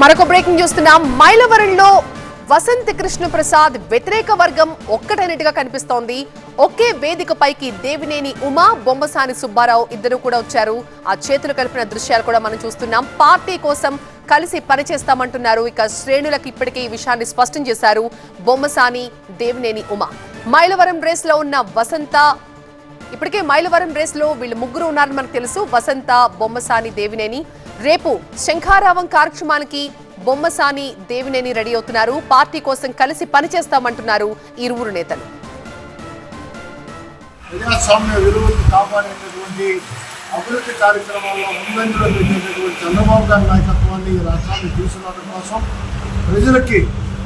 మరొక బ్రేకింగ్ చూస్తున్నాం మైలవరంలో వసంత కృష్ణ ప్రసాద్ వ్యతిరేక వర్గం ఒక్కటైనట్టుగా కనిపిస్తోంది. ఒకే వేదికపైకి దేవినేని ఉమా బొమ్మసాని సుబ్బారావు ఇద్దరు కూడా వచ్చారు. ఆ చేతులు కలిపిన దృశ్యాలు కూడా మనం చూస్తున్నాం. పార్టీ కోసం కలిసి పనిచేస్తామంటున్నారు. ఇక శ్రేణులకు ఇప్పటికే ఈ విషయాన్ని స్పష్టం చేశారు బొమ్మసాని దేవినేని ఉమా. మైలవరం రేస్లో ఉన్న వసంత ఇప్పటికే మైలవరం రేస్లో వీళ్ళు ముగ్గురు ఉన్నారని మనకు తెలుసు. వసంత బొమ్మసాని దేవినేని. రేపు శంఖారావం కార్యక్రమానికి బొమ్మసాని దేవినేని రెడీ అవుతున్నారు. పార్టీ కోసం కలిసి పనిచేస్తామంటున్నారు ఇరువురు నేతలు. ప్రజాస్వామ్య విలువలు కాపాడేటటువంటి అభివృద్ధి కార్యక్రమాల్లో ముందంజలో పెట్టేటటువంటి చంద్రబాబు గారి నాయకత్వాన్ని ఈ రాష్ట్రాన్ని తీసుకురావడం కోసం ప్రజలకి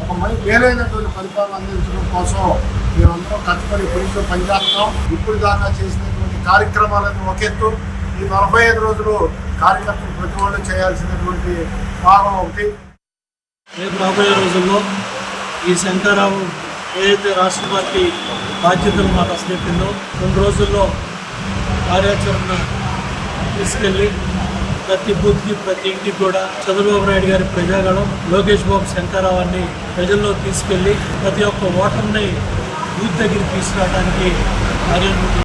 ఒక మై- మేలైనటువంటి పరిపాలన అందించడం కోసం మేమందరం కష్టపడి ఇప్పటితో పనిచేస్తాం ఇప్పుడు దాకా చేసినటువంటి కార్యక్రమాలను ఒక ఎత్తు ఈ నలభై ఐదు రోజులు కార్యకర్తలు ప్రతి వాళ్ళు చేయాల్సినటువంటి భాగం ఒకటి. రేపు రాబోయే రోజుల్లో ఈ శంకరరావు ఏదైతే రాష్ట్ర పార్టీ బాధ్యతలు మాకు అసలెప్పిందో రెండు రోజుల్లో కార్యాచరణ తీసుకెళ్ళి ప్రతి బూత్కి ప్రతి ఇంటికి కూడా చంద్రబాబు నాయుడు గారి ప్రజాగణం లోకేష్ బాబు శంకరరావాన్ని ప్రజల్లో తీసుకెళ్ళి ప్రతి ఒక్క ఓటర్ని యూత్ దగ్గరికి తీసుకురావడానికి కార్యం